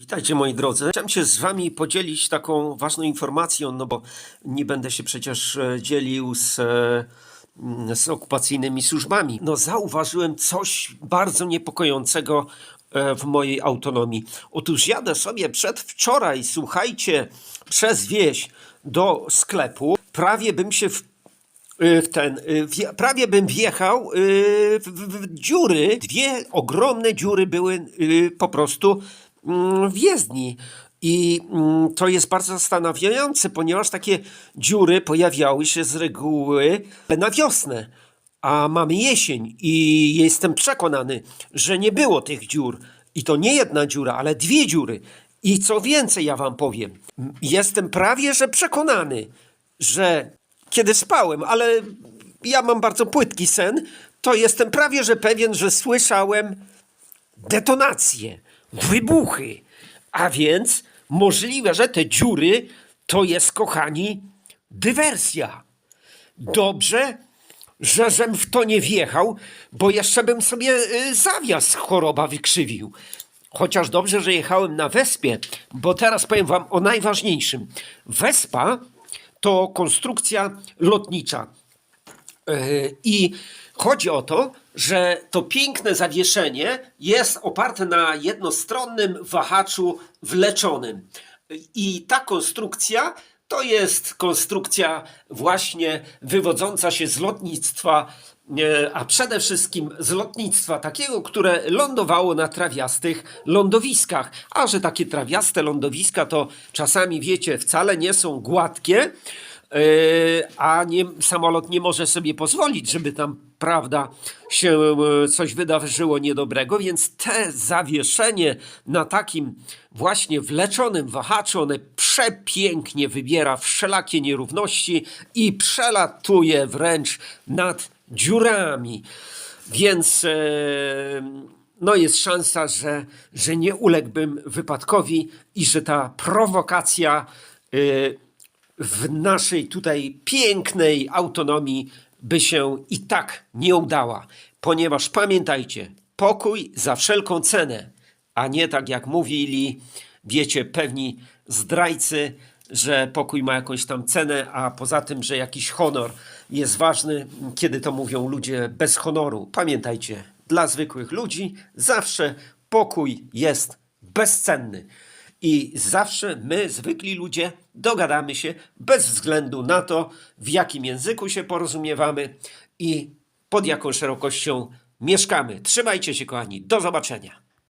Witajcie moi drodzy. Chciałem się z wami podzielić taką ważną informacją, no bo nie będę się przecież e, dzielił z, e, z okupacyjnymi służbami. No zauważyłem coś bardzo niepokojącego e, w mojej autonomii. Otóż jadę sobie przedwczoraj, słuchajcie, przez wieś do sklepu. Prawie bym się w w ten, wje- prawie bym wjechał w, w, w dziury. Dwie ogromne dziury były po prostu w jezdni. I mm, to jest bardzo zastanawiające, ponieważ takie dziury pojawiały się z reguły na wiosnę. A mamy jesień i jestem przekonany, że nie było tych dziur. I to nie jedna dziura, ale dwie dziury. I co więcej, ja wam powiem, jestem prawie że przekonany, że kiedy spałem, ale ja mam bardzo płytki sen, to jestem prawie że pewien, że słyszałem detonacje, wybuchy. A więc możliwe, że te dziury to jest, kochani, dywersja. Dobrze, że żem w to nie wjechał, bo jeszcze bym sobie y, zawias choroba wykrzywił. Chociaż dobrze, że jechałem na Wespie, bo teraz powiem wam o najważniejszym. Wespa to konstrukcja lotnicza. Yy, I chodzi o to, że to piękne zawieszenie jest oparte na jednostronnym wahaczu wleczonym. I ta konstrukcja to jest konstrukcja właśnie wywodząca się z lotnictwa, e, a przede wszystkim z lotnictwa takiego, które lądowało na trawiastych lądowiskach. A że takie trawiaste lądowiska to czasami, wiecie, wcale nie są gładkie, Yy, a nie, samolot nie może sobie pozwolić, żeby tam, prawda, się e, coś wydarzyło niedobrego, więc te zawieszenie na takim właśnie wleczonym wahaczu, one przepięknie wybiera wszelakie nierówności i przelatuje wręcz nad dziurami. Więc e, no jest szansa, że, że nie uległbym wypadkowi i że ta prowokacja e, w naszej tutaj pięknej autonomii by się i tak nie udała. Ponieważ pamiętajcie, pokój za wszelką cenę, a nie tak jak mówili, wiecie, pewni zdrajcy, że pokój ma jakąś tam cenę, a poza tym, że jakiś honor jest ważny, kiedy to mówią ludzie bez honoru. Pamiętajcie, dla zwykłych ludzi zawsze pokój jest bezcenny. I zawsze my, zwykli ludzie, dogadamy się bez względu na to, w jakim języku się porozumiewamy i pod jaką szerokością mieszkamy. Trzymajcie się, kochani. Do zobaczenia.